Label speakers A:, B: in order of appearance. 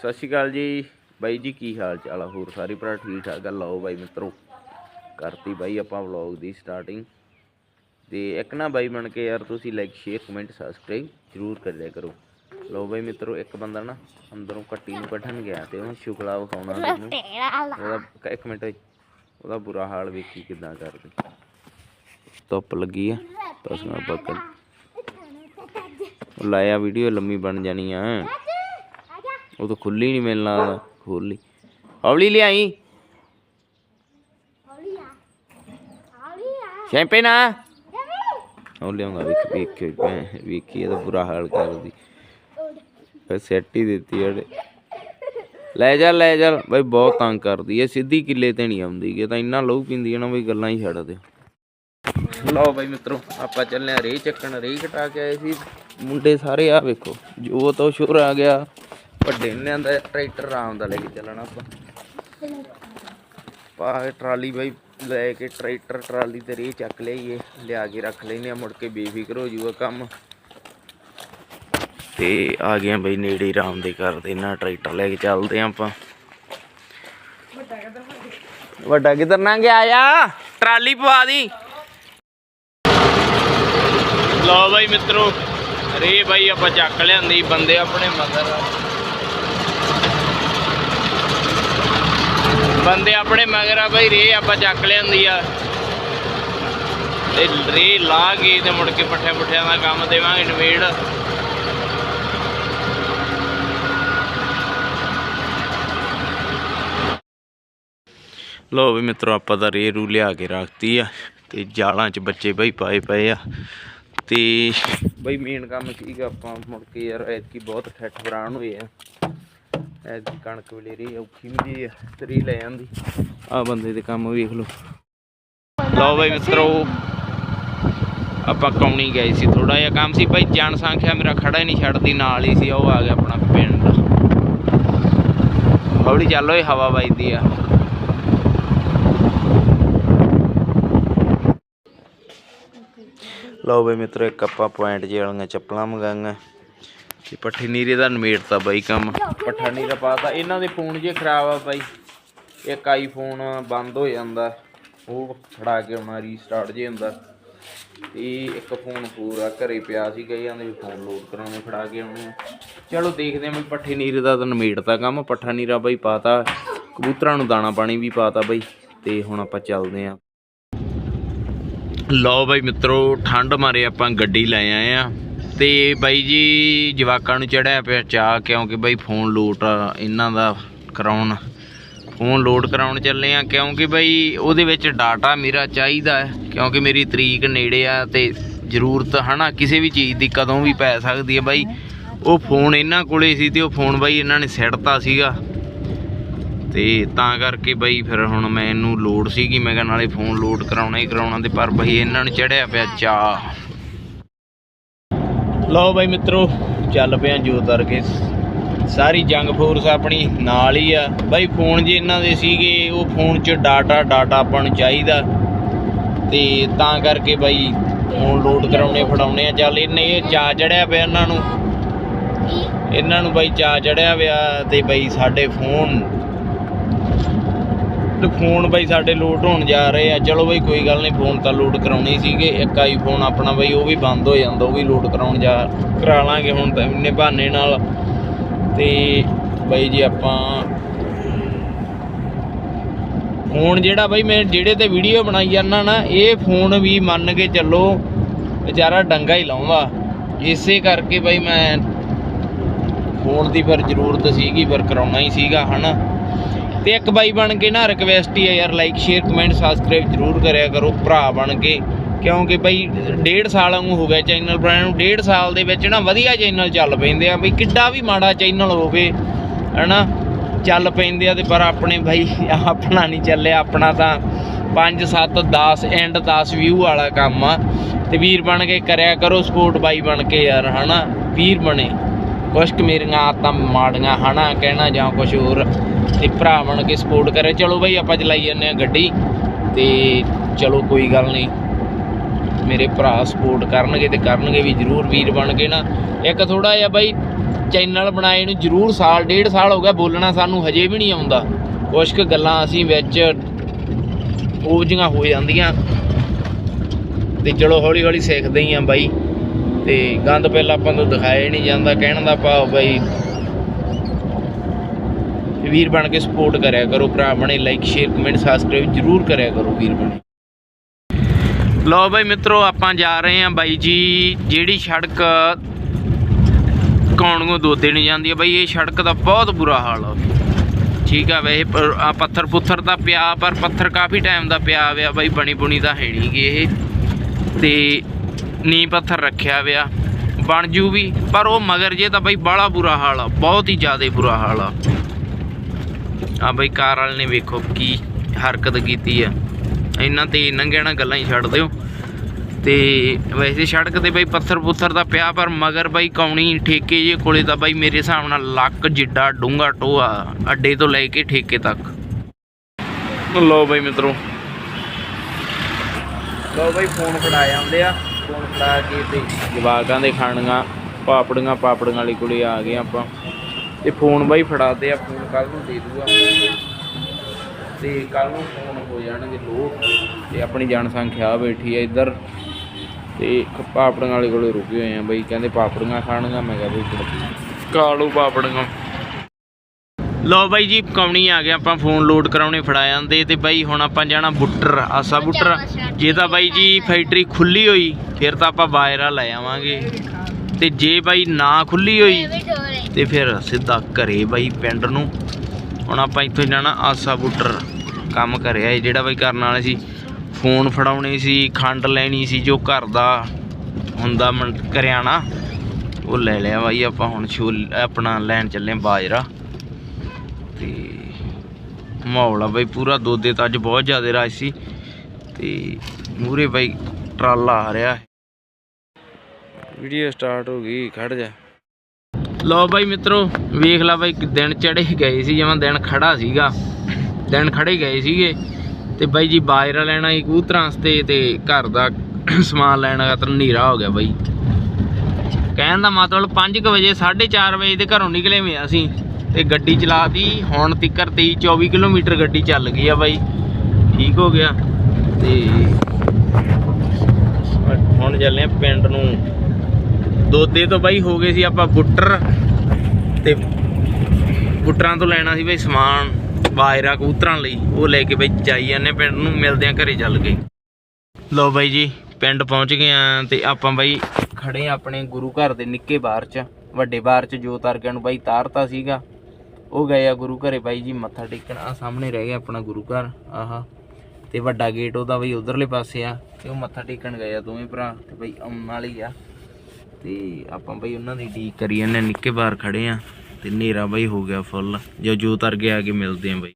A: ਸਤਿ ਸ਼੍ਰੀ ਅਕਾਲ ਜੀ। ਬਾਈ ਜੀ ਕੀ ਹਾਲ ਚਾਲ ਆ? ਹੋਰ ਸਾਰੇ ਭਰਾ ਠੀਕ ਠਾਕ ਆ? ਲਓ ਬਾਈ ਮਿੱਤਰੋ ਕਰਤੀ ਬਾਈ ਆਪਾਂ ਵਲੌਗ ਦੀ ਸਟਾਰਟਿੰਗ ਤੇ ਇੱਕ ਨਾ ਬਾਈ ਬਣ ਕੇ ਯਾਰ ਤੁਸੀਂ ਲਾਈਕ ਸ਼ੇਅਰ ਕਮੈਂਟ ਸਬਸਕ੍ਰਾਈਬ ਜ਼ਰੂਰ ਕਰਿਆ ਕਰੋ। ਲਓ ਬਾਈ ਮਿੱਤਰੋ ਇੱਕ ਬੰਦਾ ਨਾ ਅੰਦਰੋਂ ਕੱਟੀ ਨੂੰ ਕੱਢਣ ਗਿਆ ਤੇ ਉਹਨੂੰ ਸ਼ੁਕਲਾ ਵਿਖਾਉਣਾ ਉਹਦਾ ਇੱਕ ਮਿੰਟ। ਉਹਦਾ ਬੁਰਾ ਹਾਲ ਵੇਖੀ ਕਿਦਾਂ ਕਰਦੀ। ਧੁੱਪ ਲੱਗੀ ਆ ਮੈਂ ਪੱਕੜ ਲਾਇਆ ਵੀਡੀਓ ਲੰਮੀ ਬਣ ਜਾਣੀ ਆ। ਉਹ ਤਾਂ ਖੁੱਲੀ ਨਹੀਂ ਮਿਲਣਾ ਖੋਲੀ ਹੌਲੀ ਲਿਆਈ। ਸ਼ੈਂਪੇ ਨਾ ਉਹ ਲਿਆਉਂਦਾ, ਵੇਖ ਵੇਖ, ਵੇਖੀ ਇਹਦਾ ਬੁਰਾ ਹਾਲ ਕਰਦੀ ਫਿਰ ਸੈੱਟ ਹੀ ਦਿੱਤੀ ਉਹਨੇ ਲੈ ਜਾ ਲੈ ਜਾ, ਬਈ ਬਹੁਤ ਤੰਗ ਕਰਦੀ ਐ ਸਿੱਧੀ ਕਿੱਲੇ ਤੇ ਨਹੀਂ ਆਉਂਦੀ ਕਿ ਤਾਂ ਇੰਨਾ ਲਹੂ ਪਿੰਦੀ ਨਾ, ਬਈ ਗੱਲਾਂ ਹੀ ਛੱਡ ਦਿਓ। ਲਓ ਬਾਈ ਮਿੱਤਰੋ, ਆਪਾਂ ਚੱਲੇ ਆ ਰੇ ਚੱਕਣ। ਰੇ ਘਟਾ ਕੇ ਆਏ ਸੀ। ਮੁੰਡੇ ਸਾਰੇ ਆ, ਵੇਖੋ, ਜੋ ਤੋਂ ਸ਼ੁਰ ਆ ਗਿਆ। ਵੱਡੇ ਨੇ ਆਂਦਾ ਟਰੈਕਟਰ ਆਰਾਮ ਦਾ ਲੈ ਕੇ ਚੱਲਣਾ ਆਪਾਂ। ਪਾ ਕੇ ਟਰਾਲੀ ਬਾਈ, ਲੈ ਕੇ ਟਰੈਕਟਰ, ਟਰਾਲੀ ਤੇ ਰੇ ਚੱਕ ਲਈਏ, ਲਿਆ ਕੇ ਰੱਖ ਲੈਨੇ ਆ, ਮੁੜ ਕੇ ਬੇਫਿਕਰ ਹੋ ਜੂਗਾ ਕੰਮ। ਤੇ ਆ ਗਏ ਬਈ ਨੇੜੇ ਰਾਮ ਦੇ ਘਰ ਦੇ ਨਾ ਟਰੈਕਟਰ ਲੈ ਕੇ ਚੱਲਦੇ ਆ ਆਪਾਂ। ਵੱਡਾ ਕਿੱਧਰ ਨਾ ਗਿਆ ਆ? ਟਰਾਲੀ ਪਵਾ ਦੀ। ਲਓ ਬਾਈ ਮਿੱਤਰੋ ਰੇ ਬਾਈ ਆਪਾਂ ਚੱਕ ਲਿਆਂਦੀ, ਬੰਦੇ ਆਪਣੇ ਮਗਰ ਬੰਦੇ ਆਪਣੇ ਮਗਰ ਆ ਬਈ ਰੇ ਆਪਾਂ ਚੱਕ ਲਿਆਂਦੀ ਆ। ਤੇ ਰੇ ਲਾ ਕੇ ਤੇ ਮੁੜ ਕੇ ਪੱਠੇ ਪੁੱਠਿਆਂ ਦਾ ਕੰਮ ਦੇਵਾਂਗੇ ਨਵੇੜ। ਲੋ ਵੀ ਮਿੱਤਰੋ, ਆਪਾਂ ਤਾਂ ਰੇ ਰੂ ਲਿਆ ਕੇ ਰੱਖਤੀ ਆ ਤੇ ਜਾਲਾਂ 'ਚ ਬੱਚੇ ਬਈ ਪਾਏ ਪਏ ਆ। ਤੇ ਬਈ ਮੇਨ ਕੰਮ ਸੀਗਾ ਆਪਾਂ ਮੁੜ ਕੇ ਯਾਰ, ਐਤਕੀ ਬਹੁਤ ਠੱਠ ਬਰਾਨ ਹੋਏ ਆ। ਐਤਕੀ ਕਣਕ ਵੇਲੇ ਰੀ ਔਖੀ ਵੀ ਆ ਤਰੀ ਲੈ ਜਾਂਦੀ ਆ ਬੰਦੇ ਦੇ ਕੰਮ ਵੇਖ ਲਓ। ਲਓ ਬਈ ਮਿੱਤਰੋ, ਆਪਾਂ ਕੌਣੀ ਗਏ ਸੀ ਥੋੜਾ ਜਿਹਾ ਕੰਮ ਸੀ। ਭਾਈ ਜਨ ਸੰਖਿਆ ਮੇਰਾ ਖੜਾ ਹੀ ਨਹੀਂ ਛੱਡਦੀ, ਨਾਲ ਹੀ ਸੀ, ਉਹ ਆ ਗਿਆ ਆਪਣਾ ਪਿੰਡ। ਹੌਲੀ ਚੱਲੋ ਓਏ, ਹਵਾ ਵੱਜਦੀ ਆ। ਲਓ ਬਈ ਮਿੱਤਰੋ, ਇੱਕ ਆਪਾਂ ਪੁਆਇੰਟ ਜੇ ਵਾਲੀਆਂ ਚੱਪਲਾਂ ਮੰਗਾਈਆਂ। ਤੇ ਪੱਠੀ ਨੀਰੇ ਦਾ ਨਮੇੜਤਾ ਬਾਈ ਕੰਮ। ਪੱਠਾ ਨੀਰਾ ਪਾਤਾ ਇਹਨਾਂ ਦੇ ਫੋਨ ਜੇ ਖਰਾਬ ਆ ਬਾਈ। ਇੱਕ ਆਈਫੋਨ ਬੰਦ ਹੋ ਜਾਂਦਾ ਉਹ ਫੜਾ ਕੇ ਆਉਣਾ ਰੀਸਟਾਰਟ ਜੇ ਹੁੰਦਾ। ਤੇ ਇੱਕ ਫੋਨ ਪੂਰਾ ਘਰੇ ਪਿਆ ਸੀ ਗਏ ਜਾਂਦੇ ਵੀ ਫੋਨ ਲੋਡ ਕਰਾਉਣੇ ਫੜਾ ਕੇ ਆਉਣੇ ਆ। ਚਲੋ ਦੇਖਦੇ ਆਂ ਵੀ ਪੱਠੇ ਨੀਰੇ ਦਾ ਤਾਂ ਨਮੇੜਤਾ ਕੰਮ ਪੱਠਾ ਨੀਰਾ ਬਾਈ ਪਾਤਾ ਕਬੂਤਰਾਂ ਨੂੰ ਦਾਣਾ ਪਾਣੀ ਵੀ ਪਾਤਾ ਬਾਈ ਤੇ ਹੁਣ ਆਪਾਂ ਚੱਲਦੇ ਆਂ। ਲਓ ਬਾਈ ਮਿੱਤਰੋ ਠੰਡ ਮਾਰੇ ਆਪਾਂ ਗੱਡੀ ਲੈ ਆਏ ਆ। ਤੇ ਬਾਈ ਜੀ ਜਵਾਕਾਂ ਨੂੰ ਚੜਿਆ ਪਿਆ ਚਾਹ ਕਿਉਂਕਿ ਬਾਈ ਫੋਨ ਲੋਟ ਇਹਨਾਂ ਦਾ ਕਰਾਉਣ। ਫੋਨ ਲੋਡ ਕਰਾਉਣ ਚੱਲੇ ਆ ਕਿਉਂਕਿ ਬਾਈ ਉਹਦੇ ਵਿੱਚ ਡਾਟਾ ਮੇਰਾ ਚਾਹੀਦਾ ਕਿਉਂਕਿ ਮੇਰੀ ਤਰੀਕ ਨੇੜੇ ਆ ਤੇ ਜ਼ਰੂਰਤ ਹਨਾ, ਕਿਸੇ ਵੀ ਚੀਜ਼ ਦੀ ਕਦੋਂ ਵੀ ਪੈ ਸਕਦੀ ਹੈ ਬਾਈ। ਉਹ ਫੋਨ ਇਹਨਾਂ ਕੋਲੇ ਸੀ ਤੇ ਉਹ ਫੋਨ ਬਾਈ ਇਹਨਾਂ ਨੇ ਸਿੱਟਤਾ ਸੀਗਾ। ਤੇ ਤਾਂ ਕਰਕੇ ਬਾਈ ਫਿਰ ਹੁਣ ਮੈਂ ਇਹਨੂੰ ਲੋਡ ਸੀਗੀ, ਮੈਂ ਕਿਹਾ ਨਾਲੇ ਫੋਨ ਲੋਡ ਕਰਾਉਣਾ ਹੀ ਕਰਾਉਣਾ ਤੇ ਪਰ ਬਈ ਇਹਨਾਂ ਨੂੰ ਚੜਿਆ ਪਿਆ ਚਾ ਲਓ ਬਈ ਮਿੱਤਰੋ ਚੱਲ ਪਿਆ ਜੋਤ ਵਰਗੇ। ਸਾਰੀ ਜੰਗ ਫੋਰਸ ਆਪਣੀ ਨਾਲ ਹੀ ਆ। ਬਈ ਫੋਨ ਜੇ ਇਹਨਾਂ ਦੇ ਸੀਗੇ ਉਹ ਫੋਨ 'ਚ ਡਾਟਾ ਡਾਟਾ ਆਪਾਂ ਨੂੰ ਚਾਹੀਦਾ। ਤੇ ਤਾਂ ਕਰਕੇ ਬਈ ਫੋਨ ਲੋਡ ਕਰਾਉਣੇ ਫੜਾਉਣੇ ਆ। ਚੱਲ ਇਹਨੇ ਇਹ ਚਾ ਚੜਿਆ ਪਿਆ ਇਹਨਾਂ ਨੂੰ। ਇਹਨਾਂ ਨੂੰ ਬਈ ਚਾ ਚੜਿਆ ਪਿਆ ਤੇ ਬਈ ਸਾਡੇ ਫੋਨ ਤੇ ਫੋਨ ਬਈ ਸਾਡੇ ਲੋਟ ਹੋਣ ਜਾ ਰਹੇ ਆ। ਚਲੋ ਬਈ ਕੋਈ ਗੱਲ ਨਹੀਂ, ਫੋਨ ਤਾਂ ਲੋਡ ਕਰਾਉਣੀ ਸੀਗੇ। ਇੱਕ ਆਈਫੋਨ ਆਪਣਾ ਬਈ ਉਹ ਵੀ ਬੰਦ ਹੋ ਜਾਂਦਾ, ਉਹ ਵੀ ਲੋਡ ਕਰਾਉਣ ਜਾ ਕਰਾ ਲਾਂਗੇ ਹੁਣ ਤਾਂ ਇੰਨੇ ਬਹਾਨੇ ਨਾਲ। ਤੇ ਬਈ ਜੀ ਆਪਾਂ ਫੋਨ ਜਿਹੜਾ ਬਈ ਮੈਂ ਜਿਹੜੇ ਤੇ ਵੀਡੀਓ ਬਣਾਈ ਜਾਂਦਾ ਨਾ, ਇਹ ਫੋਨ ਵੀ ਮੰਨ ਕੇ ਚੱਲੋ ਵਿਚਾਰਾ ਡੰਗਾ ਹੀ ਲਾਉਂਦਾ। ਇਸੇ ਕਰਕੇ ਬਈ ਮੈਂ ਫੋਨ ਦੀ ਫਿਰ ਜ਼ਰੂਰਤ ਸੀਗੀ, ਫਿਰ ਕਰਾਉਣਾ ਹੀ ਸੀਗਾ, ਹਨਾ। ਤੇ ਇੱਕ ਬਾਈ ਬਣ ਕੇ ਨਾ ਰਿਕਵੈਸਟ ਹੀ ਆ ਯਾਰ ਲਾਈਕ ਸ਼ੇਅਰ ਕਮੈਂਟ ਸਬਸਕ੍ਰਾਈਬ ਜ਼ਰੂਰ ਕਰਿਆ ਕਰੋ, ਭਰਾ ਬਣ ਕੇ। ਕਿਉਂਕਿ ਬਈ, ਡੇਢ ਸਾਲ ਨੂੰ ਹੋ ਗਿਆ ਚੈਨਲ ਬਣਾਉਣ ਨੂੰ, ਡੇਢ ਸਾਲ ਦੇ ਵਿੱਚ ਨਾ ਵਧੀਆ ਚੈਨਲ ਚੱਲ ਪੈਂਦੇ ਆ। ਬਈ, ਕਿੱਡਾ ਵੀ ਮਾੜਾ ਚੈਨਲ ਹੋਵੇ, ਹਨਾ? ਚੱਲ ਪੈਂਦੇ ਆ ਤੇ ਪਰ ਆਪਣੇ ਬਾਈ, ਆਪਣਾ ਨਹੀਂ ਚੱਲਿਆ, ਆਪਣਾ ਤਾਂ 5 7 10 ਐਂਡ 10 ਵਿਊ ਵਾਲਾ ਕੰਮ ਆ। ਤੇ ਵੀਰ ਬਣ ਕੇ ਕਰਿਆ ਕਰੋ ਸਪੋਰਟ ਬਾਈ ਬਣ ਕੇ ਯਾਰ, ਹਨਾ? ਵੀਰ ਬਣੇ। ਕੁਛ ਕੁ ਮੇਰੀਆਂ ਆਦਤਾਂ ਮਾੜੀਆਂ, ਹਨਾ? ਕਹਿਣਾ ਜਾਂ ਕੁਝ ਹੋਰ। ਤੇ ਭਰਾ ਬਣ ਕੇ ਸਪੋਰਟ ਕਰੇ ਚਲੋ ਬਈ, ਆਪਾਂ ਚਲਾਈ ਜਾਂਦੇ ਆ ਗੱਡੀ ਤੇ ਚਲੋ ਕੋਈ ਗੱਲ ਨਹੀਂ। ਮੇਰੇ ਭਰਾ ਸਪੋਰਟ ਕਰਨਗੇ ਤੇ ਕਰਨਗੇ ਵੀ, ਜ਼ਰੂਰ ਵੀਰ ਬਣ ਕੇ ਨਾ। ਇੱਕ ਥੋੜਾ ਜਿਹਾ ਬਾਈ ਚੈਨਲ ਬਣਾਏ ਨੂੰ ਜ਼ਰੂਰ ਸਾਲ, ਡੇਢ ਸਾਲ ਹੋ ਗਿਆ ਬੋਲਣਾ ਸਾਨੂੰ, ਹਜੇ ਵੀ ਨਹੀਂ ਆਉਂਦਾ। ਕੁਛ ਕੁ ਗੱਲਾਂ ਅਸੀਂ ਵਿੱਚ ਉਹ ਜਿਹੀਆਂ ਹੋ ਜਾਂਦੀਆਂ। ਤੇ ਚਲੋ ਹੌਲੀ ਹੌਲੀ ਸਿੱਖਦੇ ਹੀ ਆ ਬਾਈ। ਤੇ ਗੰਦ ਪਹਿਲਾਂ ਆਪਾਂ ਨੂੰ ਦਿਖਾਇਆ ਨਹੀਂ ਜਾਂਦਾ, ਕਹਿਣ ਦਾ ਭਾਵ ਬਾਈ ਵੀਰ ਬਣ ਕੇ ਸਪੋਰਟ ਕਰਿਆ ਕਰੋ, ਭਰਾ ਬਣੇ ਲਾਈਕ ਸ਼ੇਅਰ ਕਮੈਂਟ ਸਬਸਕ੍ਰਾਈਬ ਜਰੂਰ ਕਰਿਆ ਕਰੋ ਵੀਰ ਬਣੇ। ਲਓ ਬਾਈ ਮਿੱਤਰੋ, ਆਪਾਂ ਜਾ ਰਹੇ ਹਾਂ ਬਾਈ ਜੀ, ਜਿਹੜੀ ਸੜਕ ਕੌਣਗੋ ਦੋਦੇ ਨਹੀਂ ਜਾਂਦੀ ਆ ਬਾਈ ਇਹ ਸੜਕ ਦਾ ਬਹੁਤ ਬੁਰਾ ਹਾਲ ਆ। ਠੀਕ ਆ ਵੈਸੇ ਪਰ- ਪੱਥਰ ਪੁੱਥਰ ਤਾਂ ਪਿਆ, ਪਰ ਪੱਥਰ ਕਾਫੀ ਟਾਈਮ ਦਾ ਪਿਆ ਹੋਇਆ, ਬਾਈ ਬਣੀ ਬੁਣੀ ਤਾਂ ਹੈ ਨਹੀਂ ਗੀ ਇਹ। ਤੇ ਨੀ ਪੱਥਰ ਰੱਖਿਆ ਹੋਇਆ, ਬਣ ਜੂ ਵੀ, ਪਰ ਉਹ ਮਗਰ ਜੇ ਤਾਂ ਬਾਈ ਬਾਲਾ ਬੁਰਾ ਹਾਲ ਆ, ਬਹੁਤ ਹੀ ਜ਼ਿਆਦਾ ਬੁਰਾ ਹਾਲ ਆ। ਆ ਬਈ ਕਾਰ ਵਾਲੇ ਨੇ ਵੇਖੋ ਕੀ ਹਰਕਤ ਕੀਤੀ ਆ। ਇੰਨਾ ਤੇ ਨੰਗਿਆ ਨਾ ਗੱਲਾਂ ਹੀ ਛੱਡ ਦਿਓ। ਤੇ ਵੈਸੇ ਸੜਕ ਤੇ ਬਈ ਪੱਥਰ ਪੁੱਥਰ ਦਾ ਪਿਆ, ਪਰ ਮਗਰ ਬਈ ਕੌਣੀ ਠੇਕੇ ਜੇ ਕੋਲੇ ਤਾਂ ਬਈ ਮੇਰੇ ਹਿਸਾਬ ਨਾਲ ਲੱਕ, ਜਿੱਡਾ ਡੂੰਗਾ ਟੋਆ ਅੱਡੇ ਤੋਂ ਲੈ ਕੇ ਠੇਕੇ ਤੱਕ। ਲਓ ਬਈ ਮਿੱਤਰੋ। ਲੋ ਬਈ, ਫੋਨ ਫੜਾ ਜਾਂਦੇ ਆ। ਫੋਨ ਫੜਾ ਕੇ ਤੇ ਜਵਾਕਾਂ ਦੇ ਖਾਣੀਆਂ, ਪਾਪੜੀਆਂ ਪਾਪੜੀਆਂ ਵਾਲੀ ਕੋਲੇ ਆ ਗਏ ਆਪਾਂ। ਤੇ ਫੋਨ ਬਾਈ ਫੜਾ ਫੜਾਤੇ ਆ, ਫੋਨ ਕੱਲ ਨੂੰ ਦੇ ਦੂਗਾ। ਤੇ ਕੱਲ ਨੂੰ ਫੋਨ ਹੋ ਜਾਣਗੇ ਲੋ ਤੇ ਆਪਣੀ ਜਨਸੰਖਿਆ ਬੈਠੀ ਆ ਇੱਧਰ। ਤੇ ਪਾਪੜੀਆਂ ਵਾਲੇ ਕੋਲੇ ਰੁਕੇ ਹੋਏ ਆ ਬਈ, ਕਹਿੰਦੇ ਪਾਪੜੀਆਂ ਖਾਣੀਆਂ, ਮੈਂ ਕਿਹਾ ਬਈ ਕਾਲੂ ਪਾਪੜੀਆਂ। ਲੋ ਬਾਈ ਜੀ ਕੌਣੀ ਆ ਗਿਆ ਆਪਾਂ ਫੋਨ ਲੋਡ ਕਰਾਉਣੇ ਫੜਾ ਜਾਂਦੇ ਤੇ ਬਾਈ ਹੁਣ ਆਪਾਂ ਜਾਣਾ ਬੁੱਟਰ, ਆਸਾ ਬੁੱਟਰ। ਜੇ ਤਾਂ ਬਾਈ ਜੀ ਫੈਕਟਰੀ ਖੁੱਲੀ ਹੋਈ, ਫਿਰ ਤਾਂ ਆਪਾਂ ਬਾਇਰਾ ਲੈ ਆਵਾਂਗੇ। ਤੇ ਜੇ ਬਾਈ ਨਾ ਖੁੱਲੀ ਹੋਈ ਤੇ ਫਿਰ ਸਿੱਧਾ ਘਰੇ ਬਾਈ ਪਿੰਡ ਨੂੰ। ਹੁਣ ਆਪਾਂ ਇੱਥੋਂ ਜਾਣਾ, ਆਸਾ ਬੁੱਟਰ ਕੰਮ ਕਰਿਆ ਇਹ ਜਿਹੜਾ ਬਾਈ ਕਰਨ ਵਾਲੇ ਸੀ। ਫੋਨ ਫੜਾਉਣੇ ਸੀ, ਖੰਡ ਲੈਣੀ ਸੀ ਜੋ ਘਰ ਦਾ ਹੁੰਦਾ ਕਰਿਆਣਾ, ਉਹ ਲੈ ਲਿਆ ਬਾਈ ਆਪਾਂ ਹੁਣ ਛੋਲ, ਆਪਣਾ ਲੈਣ ਚੱਲੇ ਬਾਜਰਾ। ਤੇ ਮਾਹੌਲ ਆ ਬਾਈ ਪੂਰਾ, ਦੋਦੇ ਤਾਂ ਅੱਜ ਬਹੁਤ ਜ਼ਿਆਦਾ ਰਸ਼ ਸੀ। ਤੇ ਮੂਰੇ ਬਾਈ ਟਰਾਲਾ ਆ ਰਿਹਾ। ਵੀਡੀਓ ਸਟਾਰਟ ਹੋ ਗਈ, ਖੜ ਜਾ। ਲਓ ਬਾਈ ਮਿੱਤਰੋ, ਵੇਖ ਲਾ ਬਾਈ, ਦਿਨ ਚੜੇ ਗਏ ਸੀ, ਜਿਵੇਂ ਦਿਨ ਖੜਾ ਸੀਗਾ। ਦਿਨ ਖੜੇ ਗਏ ਸੀਗੇ। ਤੇ ਬਾਈ ਜੀ, ਬਾਜਰਾ ਲੈਣਾ ਸੀ ਕਬੂਤਰਾਂ ਵਾਸਤੇ ਤੇ ਘਰ ਦਾ ਸਮਾਨ ਲੈਣ ਖਾਤਰ ਹਨੇਰਾ ਹੋ ਗਿਆ ਬਾਈ। ਕਹਿਣ ਦਾ ਮਤਲਬ 5:00 ਵਜੇ 4:30 ਵਜੇ ਦੇ ਘਰੋਂ ਨਿਕਲੇ ਵੇ ਅਸੀਂ। ਤੇ ਗੱਡੀ ਚਲਾਤੀ, ਹੁਣ ਤਿੱਕਰ 23 24 ਕਿਲੋਮੀਟਰ ਗੱਡੀ ਚੱਲ ਗਈ ਆ ਬਾਈ। ਠੀਕ ਹੋ ਗਿਆ। ਤੇ ਹੁਣ ਚੱਲੇ ਆ ਪਿੰਡ ਨੂੰ। ਦੋਦੇ ਤੋਂ ਬਾਈ ਹੋ ਗਏ ਸੀ ਆਪਾਂ ਬੁੱਟਰ ਤੇ ਬੁੱਟਰਾਂ ਤੋਂ ਲੈਣਾ ਸੀ ਬਈ ਸਮਾਨ, ਬਾਜਰਾ, ਕਬੂਤਰਾਂ ਲਈ। ਉਹ ਲੈ ਕੇ ਬਈ ਜਾਈ ਜਾਂਦੇ ਪਿੰਡ ਨੂੰ ਮਿਲਦੇ ਆ, ਘਰੇ ਚੱਲ ਕੇ। ਲਓ ਬਾਈ ਜੀ, ਪਿੰਡ ਪਹੁੰਚ ਗਏ ਆ ਤੇ ਆਪਾਂ ਬਾਈ ਖੜੇ ਆ ਆਪਣੇ ਗੁਰੂ ਘਰ ਦੇ ਨਿੱਕੇ ਬਾਹਰ ਚ। ਵੱਡੇ ਬਾਹਰ ਚ ਜੋ ਤਾਰਕਿਆਂ ਨੂੰ ਬਾਈ ਤਾਰਤਾ ਸੀਗਾ। ਉਹ ਗਏ ਆ ਗੁਰੂ ਘਰੇ ਬਾਈ ਜੀ, ਮੱਥਾ ਟੇਕਣ। ਆ ਸਾਹਮਣੇ ਰਹਿ ਗਿਆ ਆਪਣਾ ਗੁਰੂ ਘਰ, ਆਹਾ। ਤੇ ਵੱਡਾ ਗੇਟ ਉਹਦਾ ਬਈ ਉਧਰਲੇ ਪਾਸੇ ਆ। ਤੇ ਉਹ ਮੱਥਾ ਟੇਕਣ ਗਏ ਆ ਦੋਵੇਂ ਭਰਾ ਤੇ ਬਈ ਆਉਣ ਵਾਲੀ ਆ। ਤੇ ਆਪਾਂ ਬਈ ਉਹਨਾਂ ਦੀ ਡੀਕ ਕਰੀ ਜਾਂਦੇ ਹਾਂ, ਨਿੱਕੇ ਬਾਹਰ ਖੜੇ ਆ ਤੇ ਹਨੇਰਾ ਬਈ ਹੋ ਗਿਆ ਫੁੱਲ ਜੋ ਜੋ ਤਰ ਕੇ ਆ ਕੇ ਮਿਲਦੇ ਆ ਬਈ।